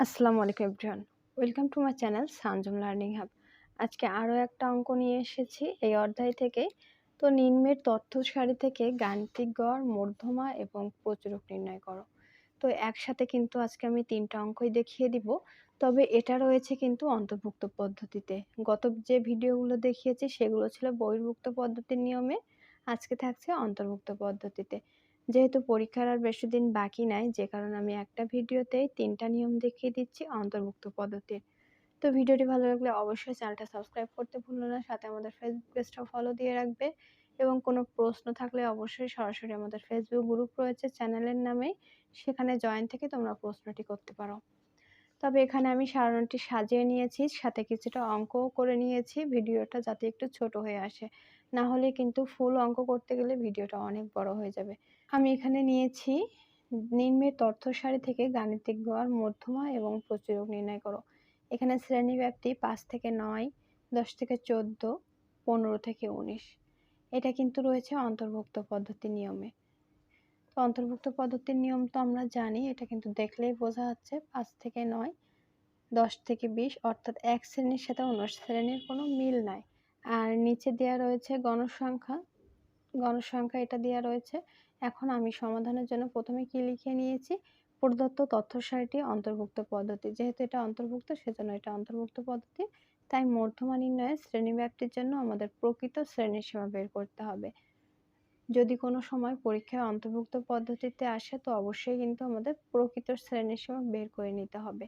আসসালামু আলাইকুম everyone. Welcome to my channel Sanjum learning hub. আজকে আরও একটা অঙ্ক নিয়ে এসেছি এই অধ্যায় থেকে। তো নিম্নের তথ্য সারি থেকে গাণিতিক গড় মধ্যমা এবং প্রচুরক নির্ণয় করো। তো একসাথে কিন্তু আজকে আমি তিনটা অঙ্কই দেখিয়ে দিব। তবে এটা রয়েছে কিন্তু অন্তর্ভুক্ত পদ্ধতিতে। গত যে ভিডিওগুলো দেখিয়েছি সেগুলো ছিল বহির্ভুক্ত পদ্ধতির নিয়মে। আজকে থাকছে অন্তর্ভুক্ত পদ্ধতিতে। যেহেতু পরীক্ষার আর বেশি দিন বাকি নাই, যে কারণে আমি একটা ভিডিওতেই তিনটা নিয়ম দেখিয়ে দিচ্ছি অন্তর্ভুক্ত পদ্ধতির। তো ভিডিওটি ভালো লাগলে অবশ্যই চ্যানেলটা সাবস্ক্রাইব করতে ভুলো না, সাথে আমাদের ফেসবুক পেজটাও ফলো দিয়ে রাখবে এবং কোনো প্রশ্ন থাকলে অবশ্যই সরাসরি আমাদের ফেসবুক গ্রুপ রয়েছে চ্যানেলের নামে সেখানে জয়েন থেকে তোমরা প্রশ্নটি করতে পারো। তবে এখানে আমি সারণটি সাজিয়ে নিয়েছি, সাথে কিছুটা অঙ্কও করে নিয়েছি, ভিডিওটা যাতে একটু ছোট হয়ে আসে। না হলে কিন্তু ফুল অঙ্ক করতে গেলে ভিডিওটা অনেক বড় হয়ে যাবে। আমি এখানে নিয়েছি নিম্নের তথ্য সারি থেকে গাণিতিক গড় মধ্যমা এবং প্রচুরক নির্ণয় করো। এখানে শ্রেণি ব্যাপ্তি পাঁচ থেকে নয়, দশ থেকে চোদ্দ, পনেরো থেকে উনিশ। এটা কিন্তু রয়েছে অন্তর্ভুক্ত পদ্ধতি নিয়মে। তো অন্তর্ভুক্ত পদ্ধতির নিয়ম তো আমরা জানি, এটা কিন্তু দেখলেই বোঝা যাচ্ছে পাঁচ থেকে নয়, দশ থেকে বিশ, অর্থাৎ এক শ্রেণির সাথে অন্য শ্রেণির কোনো মিল নাই। আর নিচে দেওয়া রয়েছে গণসংখ্যা গণসংখ্যা এটা দেওয়া রয়েছে। এখন আমি সমাধানের জন্য প্রথমে কি লিখে নিয়েছি? প্রদত্ত তথ্য সারিটি অন্তর্ভুক্ত পদ্ধতি। যেহেতু এটা অন্তর্ভুক্ত, সেজন্য এটা অন্তর্ভুক্ত পদ্ধতি। তাই মধ্যমা নির্ণয়ে শ্রেণীব্যাপ্তির জন্য আমাদের প্রকৃত শ্রেণির সীমা বের করতে হবে। যদি কোনো সময় পরীক্ষায় অন্তর্ভুক্ত পদ্ধতিতে আসে, তো অবশ্যই কিন্তু আমাদের প্রকৃত শ্রেণির সীমা বের করে নিতে হবে।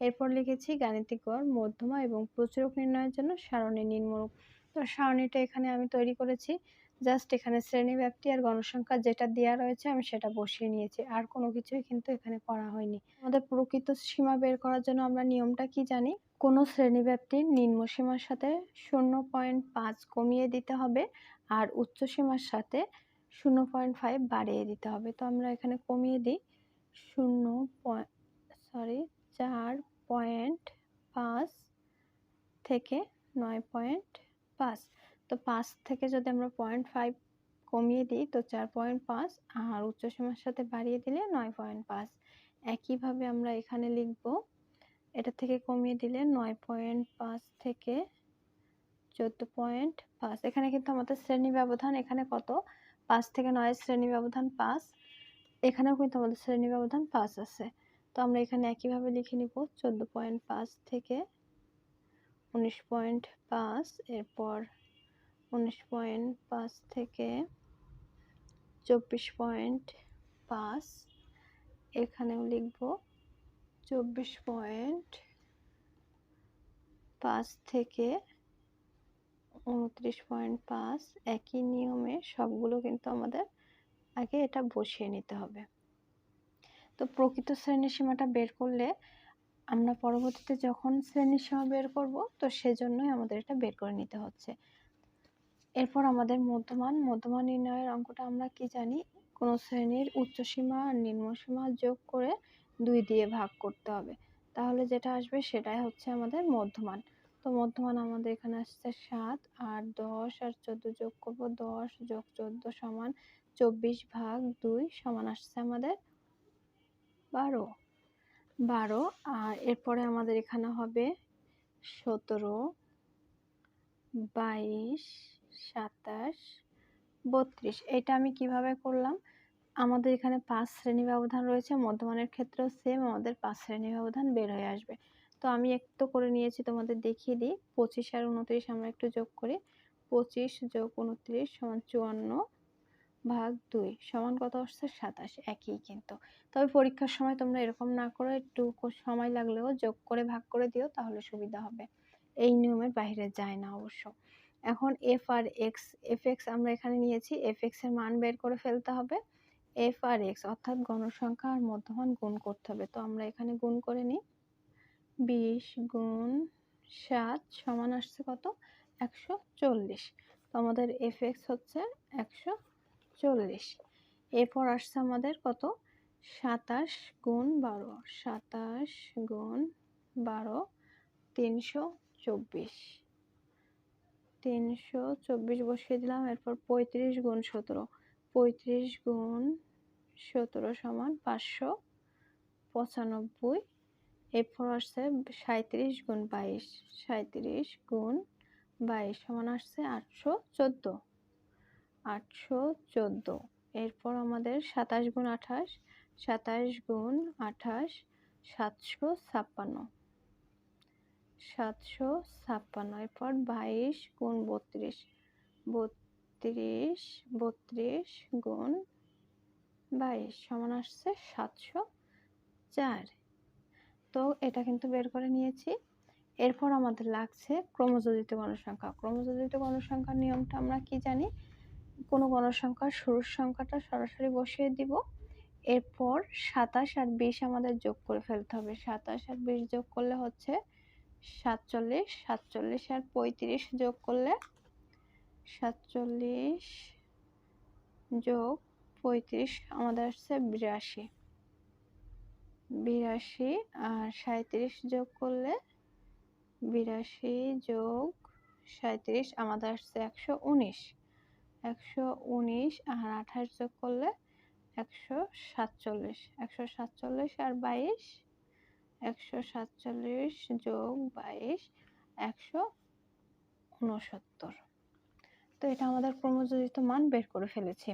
এরপর লিখেছি, গাণিতিক মধ্যমা এবং প্রচুরক নির্ণয়ের জন্য সারণী নিম্নরূপ তো সারণীটা এখানে আমি তৈরি করেছি। জাস্ট এখানে শ্রেণি ব্যাপ্তি আর গণসংখ্যা যেটা দেওয়া রয়েছে, আমি সেটা বসিয়ে নিয়েছি। আর কোনো কিছুই কিন্তু এখানে করা হয়নি। আমাদের প্রকৃত সীমা বের করার জন্য আমরা নিয়মটা কি জানি? কোনো নিম্ন সীমার সাথে শূন্য পয়েন্ট পাঁচ কমিয়ে দিতে হবে আর উচ্চ সীমার সাথে শূন্য পয়েন্ট ফাইভ বাড়িয়ে দিতে হবে। তো আমরা এখানে কমিয়ে দিই। শূন্য সরি, চার পয়েন্ট পাঁচ থেকে নয় পয়েন্ট পাঁচ। তো পাঁচ থেকে যদি আমরা পয়েন্ট ফাইভ কমিয়ে দিই, তো চার পয়েন্ট পাঁচ আর উচ্চসীমার সাথে বাড়িয়ে দিলে নয় পয়েন্ট পাঁচ। একইভাবে আমরা এখানে লিখব, এটা থেকে কমিয়ে দিলে নয় পয়েন্ট পাঁচ থেকে চোদ্দ পয়েন্ট পাঁচ। এখানে কিন্তু আমাদের শ্রেণি ব্যবধান এখানে কত? পাঁচ থেকে নয় শ্রেণি ব্যবধান পাঁচ। এখানেও কিন্তু আমাদের শ্রেণি ব্যবধান পাঁচ আছে। তো আমরা এখানে একইভাবে লিখে নিব, চোদ্দ পয়েন্ট পাঁচ থেকে উনিশ পয়েন্ট পাঁচ, এরপর উনিশ পয়েন্ট পাঁচ থেকে চব্বিশ পয়েন্ট পাঁচ। এখানেও লিখব চব্বিশ পয়েন্ট পাঁচ থেকে উনত্রিশ পয়েন্ট পাঁচ। একই নিয়মে সবগুলো কিন্তু আমাদের আগে এটা বসিয়ে নিতে হবে। তো প্রকৃত শ্রেণির সীমাটা বের করলে আমরা পরবর্তীতে যখন শ্রেণির সীমা বের করব, তো সেজন্যই আমাদের এটা বের করে নিতে হচ্ছে। এরপর আমাদের মধ্যমান মধ্যমান নির্ণয়ের অঙ্কটা আমরা কি জানি? কোনো শ্রেণির উচ্চসীমা আর নিম্নসীমা যোগ করে দুই দিয়ে ভাগ করতে হবে। তাহলে যেটা আসবে সেটাই হচ্ছে আমাদের মধ্যমান। তো মধ্যমান আমাদের এখানে আসছে সাত, আর দশ আর চোদ্দ যোগ করব দশ যোগ চোদ্দ সমান চব্বিশ ভাগ দুই সমান আসছে আমাদের বারো। বারো, আর এরপরে আমাদের এখানে হবে সতেরো, বাইশ সাতাশ, বত্রিশ। এটা আমি কীভাবে করলাম? আমাদের এখানে পাঁচ শ্রেণি ব্যবধান রয়েছে, মধ্যমানের ক্ষেত্রেও সেম আমাদের পাঁচ শ্রেণি ব্যবধান বের হয়ে আসবে। তো আমি একটু করে নিয়েছি, তোমাদের দেখিয়ে দিই। পঁচিশ আর উনত্রিশ আমরা একটু যোগ করি। পঁচিশ যোগ উনত্রিশ সমান চুয়ান্ন ভাগ দুই, সমান কত আসছে? সাতাশ। একই কিন্তু। তবে পরীক্ষার সময় তোমরা এরকম না করে একটু সময় লাগলেও যোগ করে ভাগ করে দিও, তাহলে সুবিধা হবে। এই নিয়মের বাইরে যায় না অবশ্য। এখন F R X F X আমরা এখানে নিয়েছি এফ এক্সের মান বের করে ফেলতে হবে। এফ আর এক্স অর্থাৎ গণসংখ্যা আর মধ্যমান গুণ করতে হবে। তো আমরা এখানে গুণ করে নিই। বিশ গুণ সাত সমান আসছে কত? একশো চল্লিশ। তো আমাদের এফ এক্স হচ্ছে একশো চল্লিশ। এরপর আসছে আমাদের কত? সাতাশ গুণ বারো। সাতাশ গুণ বারো, তিনশো চব্বিশ। তিনশো চব্বিশ বসিয়ে দিলাম, এরপর পঁয়ত্রিশ গুণ সতেরো। পঁয়ত্রিশ গুণ সতেরো সমান পাঁচশো পঁচানব্বই, এরপর আসছে সাঁত্রিশ গুণ বাইশ সাঁত্রিশ গুণ বাইশ সমান আসছে আটশো চোদ্দ। আটশো চোদ্দ, এরপর আমাদের সাতাশ গুণ আঠাশ, সাতাশ গুণ আঠাশ, সাতশো ছাপ্পান্ন। সাতশো ছাপ্পান্ন এরপর বাইশ, গুণ বত্রিশ বত্রিশ বত্রিশ, গুণ বাইশ, সমান আসছে সাতশো চার। তো এটা কিন্তু বের করে নিয়েছি। এরপর আমাদের লাগছে ক্রমযোজিত গণসংখ্যা। ক্রমযোজিত গণসংখ্যার নিয়মটা আমরা কি জানি? কোনো গণসংখ্যার শুরুর সংখ্যাটা সরাসরি বসিয়ে দিব। এরপর সাতাশ আর বিশ আমাদের যোগ করে ফেলতে হবে। সাতাশ আর বিশ যোগ করলে হচ্ছে সাতচল্লিশ সাতচল্লিশ আর পঁয়ত্রিশ যোগ করলে সাতচল্লিশ যোগ পঁয়ত্রিশ আমাদের আসছে বিরাশি। বিরাশি আর সাঁত্রিশ যোগ করলে বিরাশি যোগ সাঁত্রিশ আমাদের আসছে একশো উনিশ। একশো উনিশ আর আঠাশ যোগ করলে একশো সাতচল্লিশ। একশো সাতচল্লিশ আর বাইশ একশো সাতচল্লিশ যোগ বাইশ, একশো উনসত্তর। তো এটা আমাদের ক্রমযোজিত মান বের করে ফেলেছি।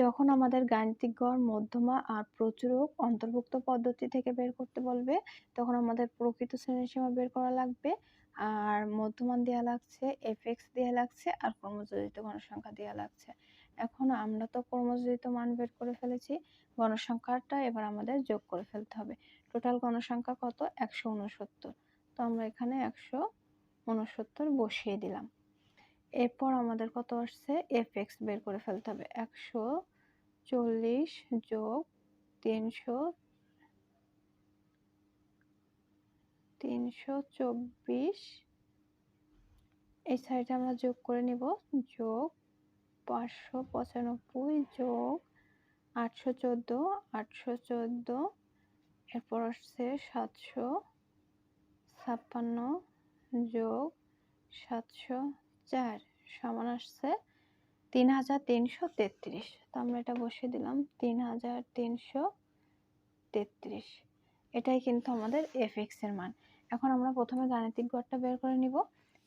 যখন আমাদের গাণিতিক গড় মধ্যমা আর প্রচুরক অন্তর্ভুক্ত পদ্ধতি থেকে বের করতে বলবে, তখন আমাদের প্রকৃত শ্রেণীসীমা বের করা লাগবে, আর মধ্যমান দেওয়া লাগছে এক্স দেওয়া লাগছে, আর কর্মযোজিত গণসংখ্যা দেওয়া লাগছে। এখন আমরা তো কর্মযোজিত মান বের করে ফেলেছি গণসংখ্যাটা এবার আমাদের যোগ করে ফেলতে হবে। টোটাল গণসংখ্যা কত? একশো উনসত্তর তো আমরা এখানে একশো উনসত্তর বসিয়ে দিলাম। এরপর আমাদের কত আসছে? এফ এক্স বের করে ফেলতে হবে। একশো চল্লিশ যোগ তিনশো তিনশো চব্বিশ। এই সাইডে আমরা যোগ করে নিব। যোগ পাঁচশো পঁচানব্বই যোগ আটশো চোদ্দ আটশো চোদ্দ এরপর আসছে সাতশো ছাপ্পান্ন যোগ সাতশো চার, সমান আসছে তিন হাজার তিনশো তেত্রিশ। তো আমরা এটা বসিয়ে দিলাম, তিন হাজার তিনশো তেত্রিশ। এটাই কিন্তু আমাদের এফ এর মান। এখন আমরা প্রথমে গাণিতিক গড়টা বের করে নিব।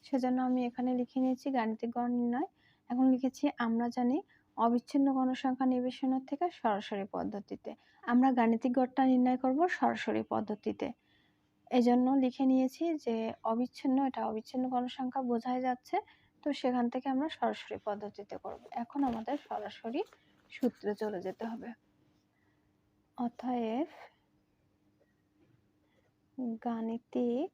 সেজন্য আমি এখানে লিখে নিয়েছি গাণিতিক গড় নির্ণয়। এখন লিখেছি আমরা জানি অবিচ্ছিন্ন গণসংখ্যা নিবেশনের থেকে সরাসরি পদ্ধতিতে। আমরা গাণিতিক গড়টা নির্ণয় করব সরাসরি পদ্ধতিতে। এজন্য লিখে নিয়েছি যে অবিচ্ছিন্ন, এটা অবিচ্ছিন্ন গণসংখ্যা বোঝাই যাচ্ছে, তো সেখান থেকে আমরা সরাসরি পদ্ধতিতে করব। এখন আমাদের সরাসরি সূত্রে চলে যেতে হবে। অতএব গাণিতিক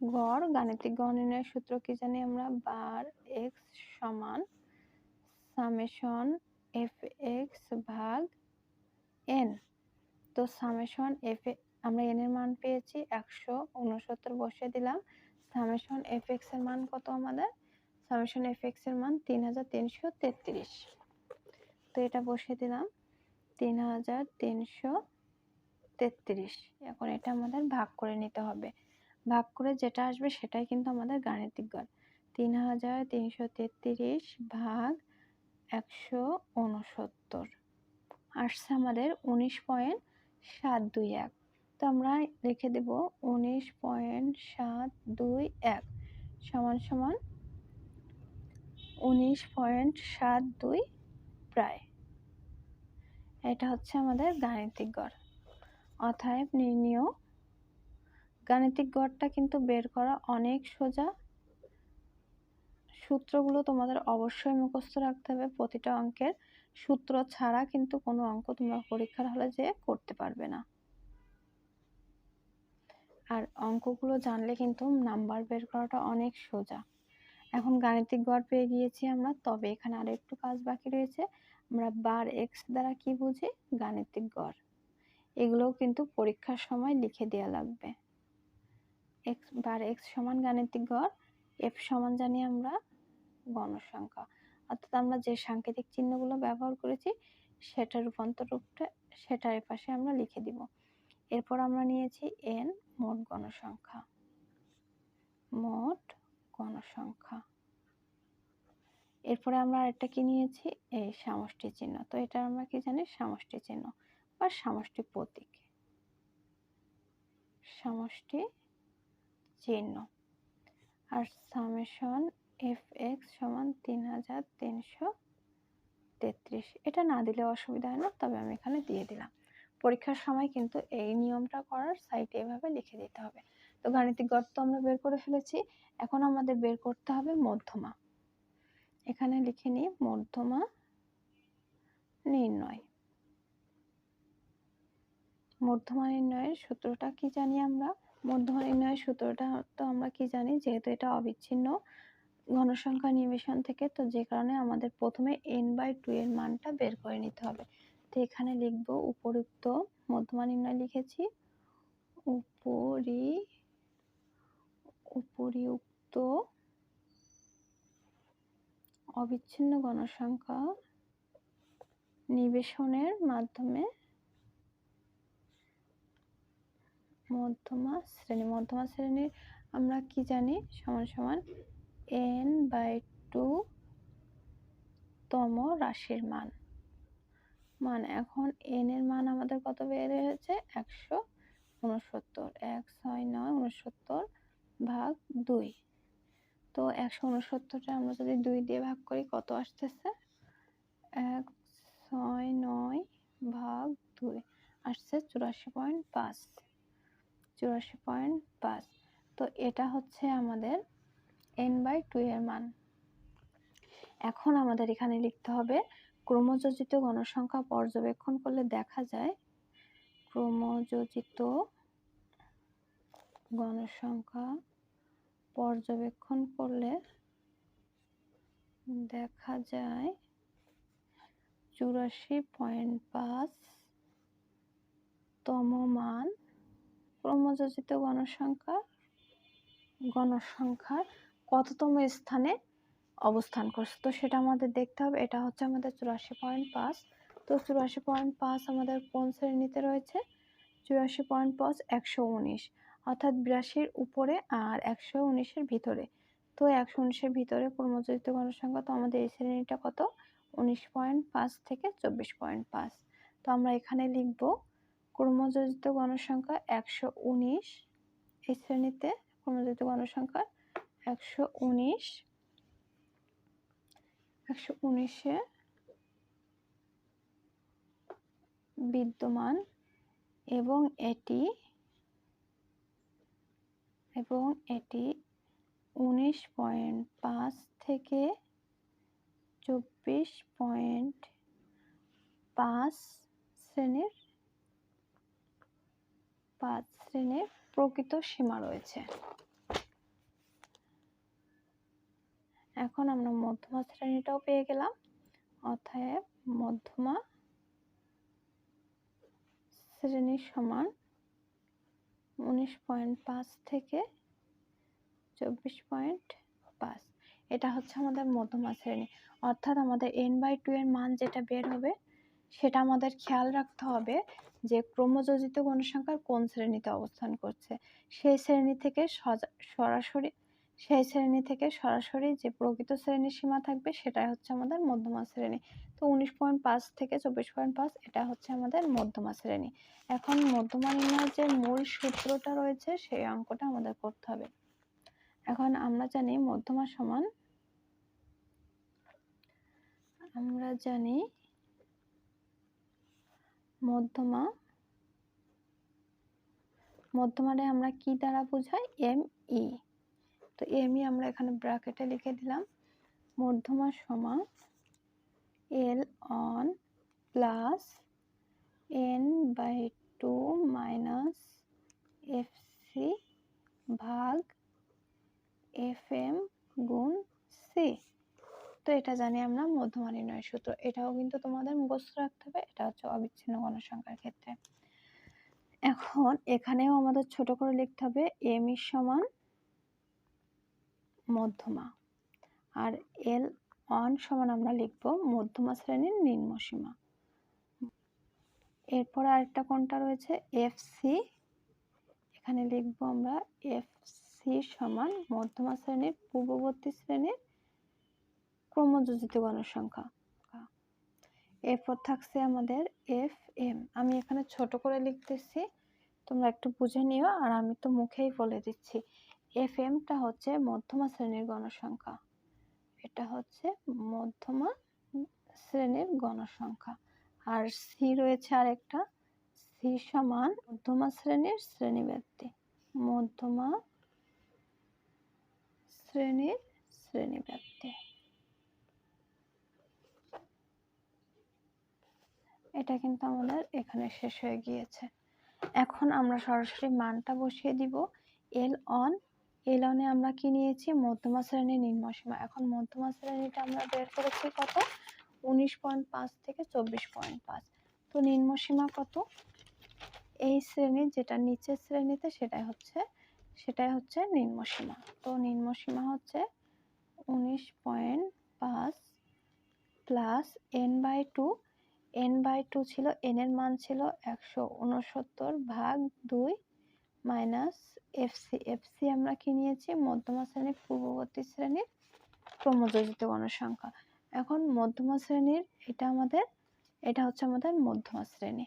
গড় গাণিতিক গড় নির্ণয়ের সূত্র কি জানি আমরা? বার এক্স সমান সামেশন এফ এক্স ভাগ এন। তো সামেশন এফ আমরা এন এর মান পেয়েছি একশো উনসত্তর, বসিয়ে দিলাম। সামেশন এফ এক্সের মান কত আমাদের? সামেশন এফ এক্সের মান তিন হাজার তিনশো তেত্রিশ। তো এটা বসিয়ে দিলাম তিন হাজার তিনশো তেত্রিশ। এখন এটা আমাদের ভাগ করে নিতে হবে। ভাগ করে যেটা আসবে সেটাই কিন্তু আমাদের গাণিতিক গড়। তিন হাজার তিনশো তেত্রিশ ভাগ একশো উনসত্তর আসছে আমাদের উনিশ পয়েন্ট সাত দুই এক। তো আমরা লিখে দেব উনিশ পয়েন্ট সাত দুই এক সমান সমান উনিশ পয়েন্ট সাত দুই প্রায়। এটা হচ্ছে আমাদের গাণিতিক গড়। অতএব নির্ণীয়, গাণিতিক গড়টা কিন্তু বের করা অনেক সোজা। সূত্রগুলো তোমাদের অবশ্যই মুখস্থ রাখতে হবে। প্রতিটা অঙ্কের সূত্র ছাড়া কিন্তু কোনো অঙ্ক তোমরা পরীক্ষার হলে যে করতে পারবে না। আর অঙ্কগুলো জানলে কিন্তু নাম্বার বের করাটা অনেক সোজা। এখন গাণিতিক গড় পেয়ে গিয়েছি আমরা, তবে এখানে আরও একটু কাজ বাকি রয়েছে। আমরা বার এক্স দ্বারা কি বুঝি? গাণিতিক গড়। এগুলোও কিন্তু পরীক্ষার সময় লিখে দেওয়া লাগবে। এক্স, বার এক্স সমান গাণিতিক গড়, এফ সমান জানি আমরা গণসংখ্যা। অর্থাৎ আমরা যে সাংকেতিক চিহ্নগুলো ব্যবহার করেছি, সেটা রূপান্তর রূপটা, সেটার পাশে আমরা লিখে দিব। এরপর আমরা নিয়েছি এন, মোট গণসংখ্যা। মোট গণসংখ্যা। এরপরে আমরা আরেকটা কি নিয়েছি? এই সমষ্টি চিহ্ন। তো এটা আমরা কি জানি? সমষ্টি চিহ্ন বা সামষ্টি প্রতীক। সমষ্টি চিহ্ন। আর সামেশন এফ এক্স সমান তিন হাজার তিনশো তেত্রিশ। এটা না দিলে অসুবিধা হয় না, তবে আমি এখানে দিয়ে দিলাম। পরীক্ষার সময় কিন্তু এই নিয়মটা করার সাইটে এভাবে লিখে দিতে হবে। তো গাণিতিক গড় তো আমরা বের করে ফেলেছি। এখন আমাদের বের করতে হবে মধ্যমা। এখানে লিখে নিই, মধ্যমা নির্ণয়। মধ্যমা নির্ণয়ের সূত্রটা কি জানি আমরা? মধ্যমা নির্ণয়ের সূত্রটা তো আমরা কি জানি? যেহেতু এটা অবিচ্ছিন্ন ঘনসংখ্যা নিবেশন থেকে তো যে কারণে আমাদের প্রথমে এন বাই টু এর মানটা বের করে নিতে হবে। তো এখানে লিখব উপযুক্ত মধ্যমা নির্ণয় লিখেছি। উপরি, উপরিউক্ত অবিচ্ছিন্ন গণসংখ্যা নিবেশনের মাধ্যমে মধ্যমা শ্রেণি, মধ্যমা শ্রেণির আমরা কি জানি? সমান সমান এন বাই টু তম রাশির মান। মান এখন এন এর মান আমাদের কত বের হয়েছে? একশো উনসত্তর। এক ছয় নয় উনসত্তর ভাগ দুই। তো একশো উনসত্তরটা আমরা যদি দুই দিয়ে ভাগ করি, কত আসতেছে? এক ছয় নয় ভাগ দুই। আসছে চুরাশি পয়েন্ট পাঁচ। চুরাশি পয়েন্ট পাঁচ। তো এটা হচ্ছে আমাদের এন বাই টু এর মান। এখন আমাদের এখানে লিখতে হবে, ক্রমযোজিত গণসংখ্যা পর্যবেক্ষণ করলে দেখা যায় ক্রমযোজিত গণসংখ্যা পর্যবেক্ষণ করলে দেখা যায় চুরাশি পয়েন্ট পাঁচ তম মান ক্রমযোজিত গণসংখ্যা গণসংখ্যার কততম স্থানে অবস্থান করছে? তো সেটা আমাদের দেখতে হবে। এটা হচ্ছে আমাদের চুরাশি পয়েন্ট পাঁচ। তো চুরাশি পয়েন্ট পাঁচ আমাদের কোন শ্রেণীতে রয়েছে? চুরাশি পয়েন্ট পাঁচ, একশো উনিশ। অর্থাৎ বিরাশির উপরে আর একশো উনিশের ভিতরে। তো একশো উনিশের ভিতরে কর্মযোজিত গণসংখ্যা তো আমাদের এই শ্রেণীটা কত? উনিশ পয়েন্ট পাঁচ থেকে চব্বিশ পয়েন্ট পাঁচ। তো আমরা এখানে লিখব কর্মযোজিত গণসংখ্যা একশো উনিশ এই শ্রেণীতে কর্মযোজিত গণসংখ্যা একশো উনিশ, একশো উনিশে বিদ্যমান এবং এটি এবং এটি উনিশ পয়েন্ট পাঁচ থেকে চব্বিশ পয়েন্ট পাঁচ শ্রেণির পাঁচ শ্রেণির প্রকৃত সীমা রয়েছে। এখন আমরা মধ্যমা শ্রেণীটাও পেয়ে গেলাম। অতএব মধ্যমা শ্রেণির সমান উনিশ পয়েন্ট পাঁচ থেকে চব্বিশ পয়েন্ট পাঁচ। এটা হচ্ছে আমাদের মধ্যমা শ্রেণি। অর্থাৎ আমাদের এন বাই টু এর মান যেটা বের হবে, সেটা আমাদের খেয়াল রাখতে হবে যে ক্রমযোজিত গণসংখ্যার কোন শ্রেণীতে অবস্থান করছে। সেই শ্রেণি থেকে সরাসরি সেই শ্রেণি থেকে সরাসরি যে প্রকৃত শ্রেণির সীমা থাকবে সেটাই হচ্ছে আমাদের মধ্যমা শ্রেণি। তো উনিশ পয়েন্ট পাঁচ থেকে চব্বিশ পয়েন্ট পাঁচ এটা হচ্ছে আমাদের মধ্যমা শ্রেণি। এখন মধ্যমা নির্ণয়ের যে মূল সূত্রটা রয়েছে সেই অঙ্কটা আমাদের করতে হবে। এখন আমরা জানি মধ্যমা সমান, আমরা জানি মধ্যমা, মধ্যমারে আমরা কি দ্বারা বোঝাই? M E. তো এমই আমরা এখানে ব্র্যাকেটে লিখে দিলাম। মধ্যমা সমান L on plus N by two minus F C ভাগ এফ এম গুণ সি তো এটা জানি আমরা মধ্যমা নির্ণয় সূত্র। এটাও কিন্তু তোমাদের মুখস্থ রাখতে হবে, এটা হচ্ছে অবিচ্ছিন্ন গণসংখ্যার ক্ষেত্রে। এখন এখানেও আমাদের ছোট করে লিখতে হবে এম সমান মধ্যমা। আর এল ওয়ান সমান আমরা লিখব মধ্যমা শ্রেণির নিম্ন সীমা এরপরে আরেকটা কোনটা রয়েছে এফ সি এখানে লিখব আমরা এফ সি সমান মধ্যমা শ্রেণির পূর্ববর্তী শ্রেণির ক্রমযোজিত গণসংখ্যা এরপর থাকছে আমাদের এফ এম আমি এখানে ছোট করে লিখতেছি, তোমরা একটু বুঝে নিও, আর আমি তো মুখেই বলে দিচ্ছি। এফ এমটা হচ্ছে মধ্যমা শ্রেণির গণসংখ্যা। এটা হচ্ছে মধ্যমা শ্রেণির গণসংখ্যা। আর সি রয়েছে আরেকটা। সি সমান মধ্যমা শ্রেণির শ্রেণীব্যাপ্তি মধ্যমা শ্রেণির শ্রেণীব্যাপ্তি এটা কিন্তু আমাদের এখানে শেষ হয়ে গিয়েছে। এখন আমরা সরাসরি মানটা বসিয়ে দিব। এল অন এল অনে আমরা কি নিয়েছি? মধ্যমা শ্রেণির নিম্নসীমা এখন মধ্যমা শ্রেণীটা আমরা বের করেছি কত? উনিশ পয়েন্ট পাঁচ থেকে চব্বিশ পয়েন্ট পাঁচ। তো নিম্নসীমা কত? এই শ্রেণির যেটা নিচের শ্রেণীতে সেটাই হচ্ছে সেটাই হচ্ছে নিম্নসীমা তো নিম্নসীমা হচ্ছে উনিশ পয়েন্ট পাঁচ plus N by two N by two ছিল এন এর মান ছিল একশো উনসত্তর ভাগ দুই মাইনাস এফসি এফসি আমরা কি নিয়েছি? মধ্যমা শ্রেণির পূর্ববর্তী শ্রেণির ক্রমযোজিত গণসংখ্যা। এখন মধ্যমা শ্রেণির এটা আমাদের, এটা হচ্ছে আমাদের মধ্যমা শ্রেণি।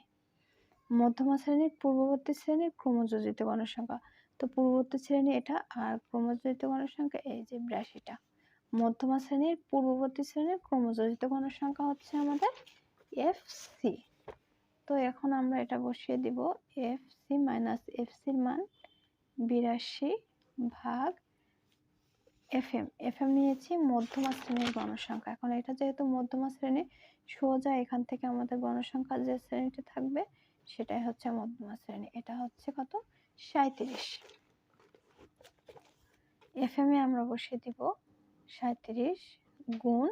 মধ্যমা শ্রেণির পূর্ববর্তী শ্রেণির ক্রমযোজিত গণসংখ্যা। তো পূর্ববর্তী শ্রেণি এটা আর ক্রমযোজিত গণসংখ্যা এই যে বিরাশিটা। মধ্যমা শ্রেণির পূর্ববর্তী শ্রেণির ক্রমযোজিত গণসংখ্যা হচ্ছে আমাদের এফ সি তো এখন আমরা এটা বসিয়ে দিব এফ সি মাইনাস এফ সির মান বিরাশি ভাগ এফ এম। এফ এম নিয়েছি মধ্যমা শ্রেণির গণসংখ্যা। এখন এটা যেহেতু মধ্যমা শ্রেণি, সোজা এখান থেকে আমাদের গণসংখ্যা যে শ্রেণীটি থাকবে, সেটাই হচ্ছে মধ্যমা শ্রেণি। এটা হচ্ছে কত? সাঁত্রিশ এফ এম এ আমরা বসিয়ে দিব সাঁত্রিশ গুণ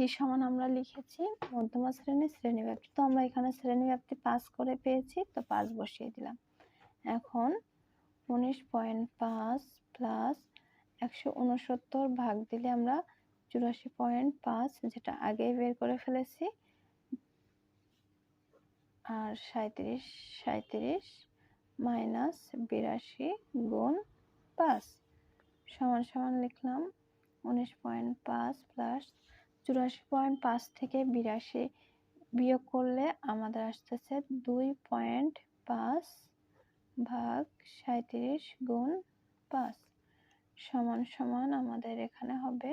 সি সমান আমরা লিখেছি মধ্যমা শ্রেণির শ্রেণীব্যাপ্তি তো আমরা এখানে শ্রেণীব্যাপ্তি পাস করে পেয়েছি, তো পাঁচ বসিয়ে দিলাম। এখন উনিশ পয়েন্ট পাঁচ প্লাস একশো উনসত্তর ভাগ দিলে আমরা চুরাশি পয়েন্ট পাঁচ, যেটা আগেই বের করে ফেলেছি। আর সাঁত্রিশ সাঁত্রিশ মাইনাস বিরাশি গুণ পাঁচ। সমান সমান লিখলাম উনিশ পয়েন্ট পাঁচ প্লাস চুরাশি পয়েন্ট পাঁচ থেকে বিরাশি বিয়োগ করলে আমাদের আসতেছে দুই পয়েন্ট পাঁচ ভাগ সাঁত্রিশ গুণ পাঁচ। সমান সমান আমাদের এখানে হবে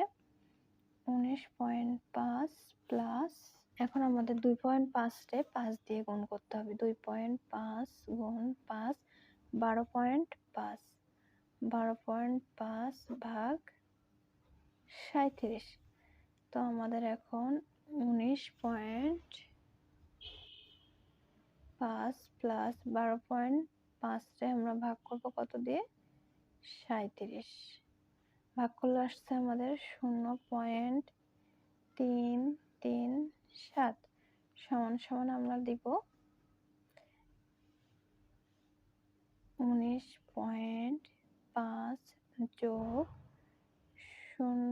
উনিশ পয়েন্ট পাঁচ প্লাস। এখন আমাদের দুই পয়েন্ট পাঁচটে পাঁচ দিয়ে গুণ করতে হবে। দুই পয়েন্ট পাঁচ গুণ পাঁচ, বারো পয়েন্ট পাঁচ। বারো পয়েন্ট পাঁচ ভাগ সাঁত্রিশ তো আমাদের এখন উনিশ পয়েন্ট পাঁচ প্লাস বারো পয়েন্ট পাঁচটায় আমরা ভাগ করব কত দিয়ে? সাঁত্রিশ ভাগ করলে আসছে আমাদের শূন্য পয়েন্ট তিন তিন সাত। সমান সমান আমরা দিব উনিশ পয়েন্ট পাঁচ যোগ শূন্য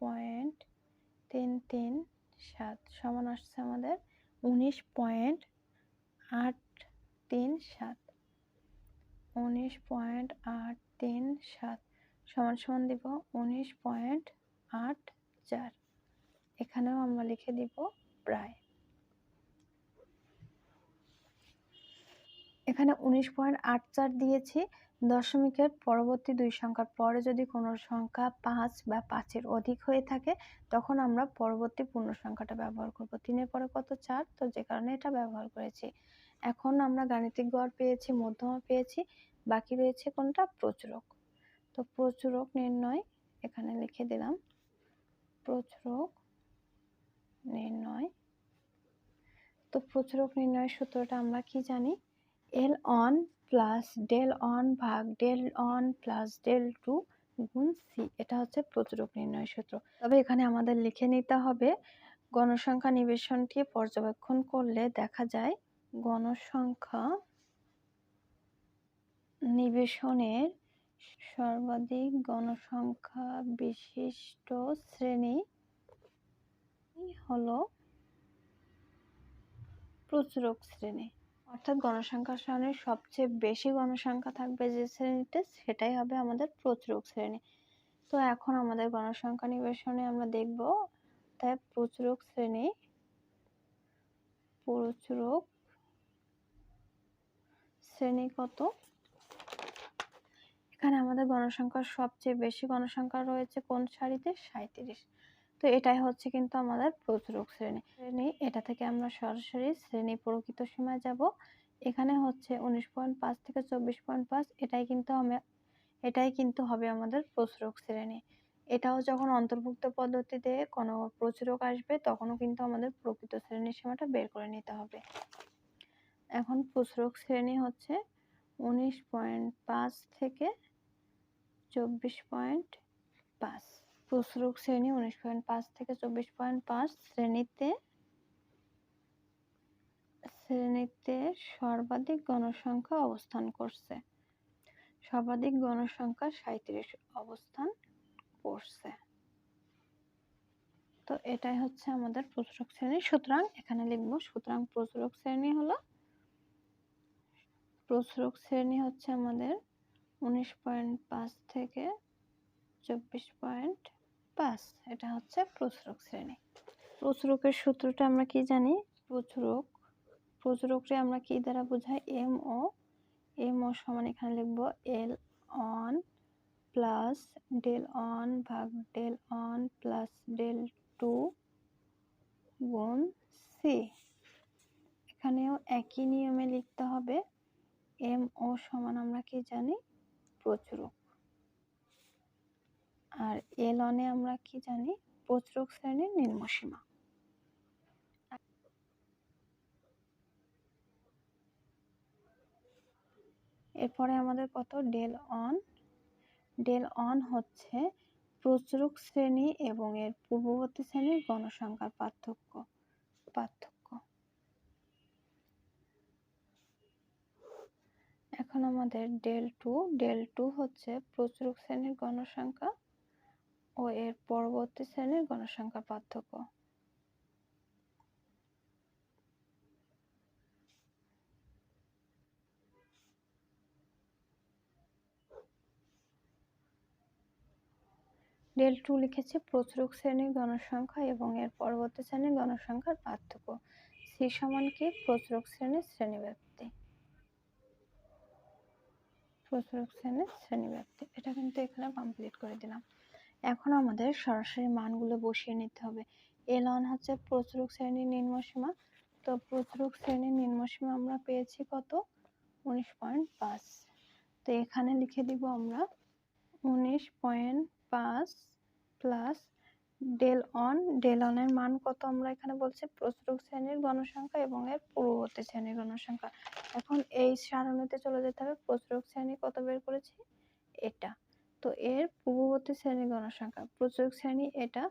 পয়েন্ট তিন তিন, সাত, সমান আসছে আমাদের উনিশ পয়েন্ট আট, তিন, সাত। উনিশ পয়েন্ট আট, তিন, সাত, সমান সমান দিব উনিশ পয়েন্ট আট, চার। এখানেও আমরা লিখে দিব প্রায়। এখানে উনিশ পয়েন্ট আট চার দিয়েছি। দশমিকের পরবর্তী দুই সংখ্যার পরে যদি কোনো সংখ্যা পাঁচ বা পাঁচের অধিক হয়ে থাকে, তখন আমরা পরবর্তী পূর্ণ সংখ্যাটা ব্যবহার করব। তিনের পরে কত? চার। তো যে কারণে এটা ব্যবহার করেছি। এখন আমরা গাণিতিক গড় পেয়েছি, মধ্যমা পেয়েছি, বাকি রয়েছে কোনটা? প্রচুরক। তো প্রচুরক নির্ণয় এখানে লিখে দিলাম। প্রচুরক নির্ণয়। তো প্রচুরক নির্ণয়ের সূত্রটা আমরা কি জানি? L on plus del on ভাগ del on plus del two গুণ সি এটা হচ্ছে প্রচুরক নির্ণয় সূত্র। তবে এখানে আমাদের লিখে নিতে হবে, গণসংখ্যা নিবেশনটি পর্যবেক্ষণ করলে দেখা যায় গণসংখ্যা নিবেশনের সর্বাধিক গণসংখ্যা বিশিষ্ট শ্রেণি হলো প্রচুরক শ্রেণি। অর্থাৎ গণসংখ্যা সারণীর সবচেয়ে বেশি গণসংখ্যা থাকবে যে শ্রেণীতে, সেটাই হবে আমাদের প্রচুরক শ্রেণি। তো এখন আমাদের গণসংখ্যা নিবেশনে আমরা দেখব তাই প্রচুরক শ্রেণি প্রচুরক শ্রেণি কত? এখানে আমাদের গণসংখ্যার সবচেয়ে বেশি গণসংখ্যা রয়েছে কোন সারিতে? সাঁইত্রিশ। তো এটাই হচ্ছে কিন্তু আমাদের প্রচুরক শ্রেণি। শ্রেণি, এটা থেকে আমরা সরাসরি শ্রেণি প্রকৃত সীমায় যাব। এখানে হচ্ছে উনিশ পয়েন্ট পাঁচ থেকে চব্বিশ পয়েন্ট পাঁচ, এটাই কিন্তু আমি, এটাই কিন্তু হবে আমাদের প্রচুরক শ্রেণি। এটাও যখন অন্তর্ভুক্ত পদ্ধতিতে কোনো প্রচুরক আসবে, তখনও কিন্তু আমাদের প্রকৃত শ্রেণির সীমাটা বের করে নিতে হবে। এখন প্রচুরক শ্রেণি হচ্ছে উনিশ পয়েন্ট পাঁচ থেকে চব্বিশ পয়েন্ট পাঁচ। প্রচুরক শ্রেণি উনিশ পয়েন্ট পাঁচ থেকে চব্বিশ পয়েন্ট পাঁচ শ্রেণীতে শ্রেণীতে সর্বাধিক গণসংখ্যা অবস্থান করছে। সর্বাধিক গণসংখ্যা সাঁইত্রিশ অবস্থান করছে। তো এটাই হচ্ছে আমাদের প্রচুরক শ্রেণি। সুতরাং এখানে লিখব, সুতরাং প্রচুরক শ্রেণি হলো প্রচুরক শ্রেণি হচ্ছে আমাদের উনিশ পয়েন্ট পাঁচ থেকে চব্বিশ পয়েন্ট পাঁচ এটা হচ্ছে প্রচুরক শ্রেণি। প্রচুরকের সূত্রটা আমরা কি জানি? প্রচুরক প্রচুরককে আমরা কি দ্বারা বোঝাই? এম ও এম ও সমান এখানে লিখব L on plus del on ভাগ del on plus del two গুণ সি এখানেও একই নিয়মে লিখতে হবে। এম ও সমান আমরা কি জানি? প্রচুরক আর এল অনে আমরা কি জানি? প্রচুরক শ্রেণির নিম্নসীমা। এরপরে আমাদের কত? Del on. ডেল অন হচ্ছে প্রচুরক শ্রেণি এবং এর পূর্ববর্তী শ্রেণির গণসংখ্যার পার্থক্য পার্থক্য। এখন আমাদের ডেল টু। ডেল টু হচ্ছে প্রচুরক শ্রেণির গণসংখ্যা। ও এর পরবর্তী শ্রেণির গণসংখ্যার পার্থক্য। ডেল টু লিখেছি প্রচুরক শ্রেণির গণসংখ্যা এবং এর পরবর্তী শ্রেণির গণসংখ্যার পার্থক্য। সি সমান কি? প্রচুরক শ্রেণির শ্রেণীব্যাপ্তি। প্রচুরক শ্রেণির শ্রেণীব্যাপ্তি। এটা কিন্তু এখানে কমপ্লিট করে দিলাম। এখন আমাদের সরাসরি মানগুলো বসিয়ে নিতে হবে। এল ওয়ান হচ্ছে প্রচুরক শ্রেণির নিম্নসীমা তো প্রচুরক শ্রেণির নিম্নসীমা আমরা পেয়েছি কত? উনিশ পয়েন্ট পাঁচ। তো এখানে লিখে দিব আমরা উনিশ পয়েন্ট পাঁচ প্লাস ডেল অন। ডেল অনের মান কত আমরা এখানে বলছি? প্রচুরক শ্রেণির গণসংখ্যা এবং এর পূর্ববর্তী শ্রেণির গণসংখ্যা এখন এই সারণীতে চলে যেতে হবে। প্রচুরক শ্রেণি কত বের করেছি? এটা। তো এর পূর্ববর্তী শ্রেণির গণসংখ্যা প্রচুর শ্রেণি এটা,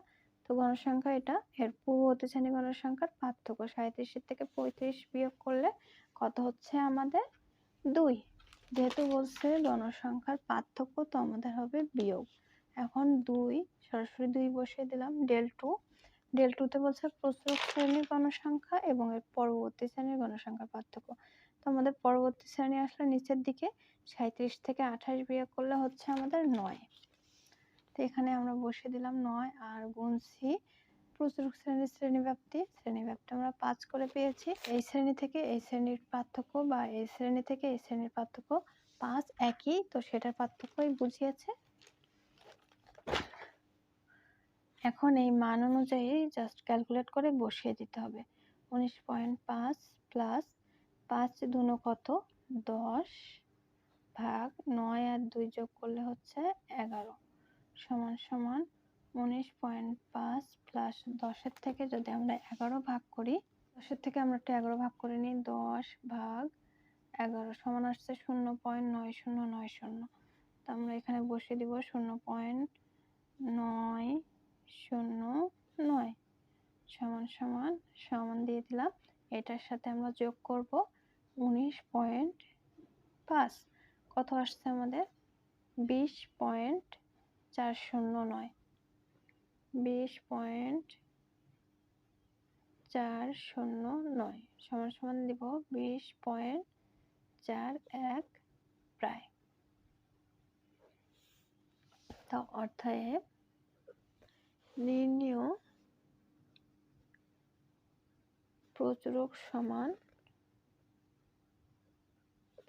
তো গণসংখ্যা এটা, এর পূর্ববর্তী শ্রেণি গণসংখ্যার পার্থক্য সাঁত্রিশের থেকে পঁয়ত্রিশ বিয়োগ করলে কত হচ্ছে আমাদের? দুই। যেহেতু বলছে গণসংখ্যার পার্থক্য, তো আমাদের হবে বিয়োগ। এখন দুই, সরাসরি দুই বসিয়ে দিলাম, ডেল টু। ডেল টুতে বলছে প্রচুর শ্রেণির গণসংখ্যা এবং এর পরবর্তী শ্রেণির গণসংখ্যার পার্থক্য। তো আমাদের পরবর্তী শ্রেণি আসলে নিচের দিকে সাঁত্রিশ থেকে আঠাশ বিয়োগ করলে হচ্ছে আমাদের নয়। তো এখানে আমরা বসিয়ে দিলাম নয় আর সি প্রচুর শ্রেণির শ্রেণীব্যাপ্তি। শ্রেণীব্যাপ্তি আমরা পাঁচ করে পেয়েছি। এই শ্রেণি থেকে এই শ্রেণির পার্থক্য বা এই শ্রেণি থেকে এই শ্রেণির পার্থক্য পাঁচ একই, তো সেটার পার্থক্যই বুঝিয়েছে। এখন এই মান অনুযায়ী জাস্ট ক্যালকুলেট করে বসিয়ে দিতে হবে। উনিশ পয়েন্ট পাঁচ প্লাস পাঁচ দুন কত? দশ ভাগ নয় আর দুই যোগ করলে হচ্ছে এগারো। সমান সমান উনিশ পয়েন্ট পাঁচ প্লাস দশের থেকে যদি আমরা এগারো ভাগ করি, দশের থেকে আমরা একটা এগারো ভাগ করে নিই, দশ ভাগ এগারো সমান আসছে শূন্য পয়েন্ট নয় শূন্য নয় শূন্য। তো আমরা এখানে বসিয়ে দিব শূন্য পয়েন্ট নয় শূন্য নয়। সমান সমান সমান দিয়ে দিলাম। এটার সাথে আমরা যোগ করব উনিশ পয়েন্ট পাঁচ। কত আসছে আমাদের? বিশ পয়েন্ট চার শূন্য নয়। বিশ পয়েন্ট চার শূন্য নয়। সমান সমান দিব বিশ পয়েন্ট চার এক প্রায়। তা অর্থাৎ নির্ণীয় প্রচুরক সমান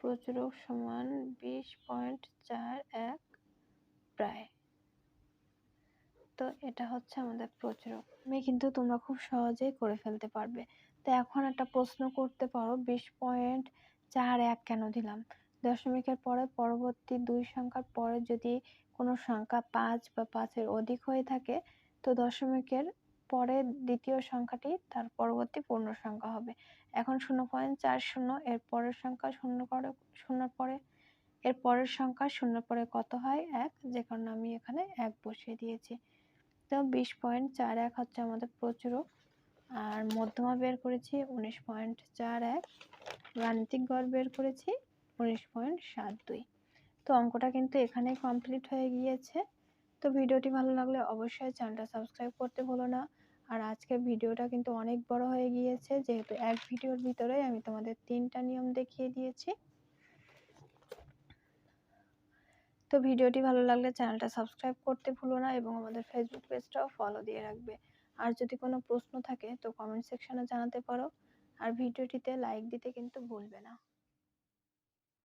প্রচুরক সমান বিশ পয়েন্ট চার এক প্রায়। তো এটা হচ্ছে আমাদের প্রচুরক। আমি কিন্তু তোমরা খুব সহজেই করে ফেলতে পারবে। তো এখন একটা প্রশ্ন করতে পারো, বিশ পয়েন্ট চার এক কেন দিলাম? দশমিকের পরে পরবর্তী দুই সংখ্যার পরে যদি কোনো সংখ্যা পাঁচ বা পাঁচের অধিক হয়ে থাকে, তো দশমিকের পরে দ্বিতীয় সংখ্যাটি তার পরবর্তী পূর্ণ সংখ্যা হবে। এখন শূন্য পয়েন্ট চার শূন্য, এর পরের সংখ্যা শূন্য করে শূন্যর পরে, এর পরের সংখ্যা শূন্য পরে কত হয়? এক, যে কারণে আমি এখানে এক বসিয়ে দিয়েছি। তো বিশ পয়েন্ট চার এক হচ্ছে আমাদের প্রচুরক, আর মধ্যমা বের করেছি উনিশ পয়েন্ট চার এক, গাণিতিক গড় বের করেছি উনিশ পয়েন্ট সাত দুই। তো অঙ্কটা কিন্তু এখানে কমপ্লিট হয়ে গিয়েছে। তো ভিডিওটি ভালো লাগলে অবশ্যই চ্যানেলটা সাবস্ক্রাইব করতে ভুলো না। আর আজকের ভিডিওটা কিন্তু অনেক বড় হয়ে গিয়েছে, যেহেতু এক ভিডিওর ভিতরে আমি তোমাদের তিনটা নিয়ম দেখিয়ে দিয়েছি। তো ভিডিওটি ভালো লাগলে চ্যানেলটা সাবস্ক্রাইব করতে ভুলো না এবং আমাদের ফেসবুক পেজটাও ফলো দিয়ে রাখবে। আর যদি কোনো প্রশ্ন থাকে, তো কমেন্ট সেকশনে জানাতে পারো। আর ভিডিওটিতে লাইক দিতে কিন্তু ভুলবে না।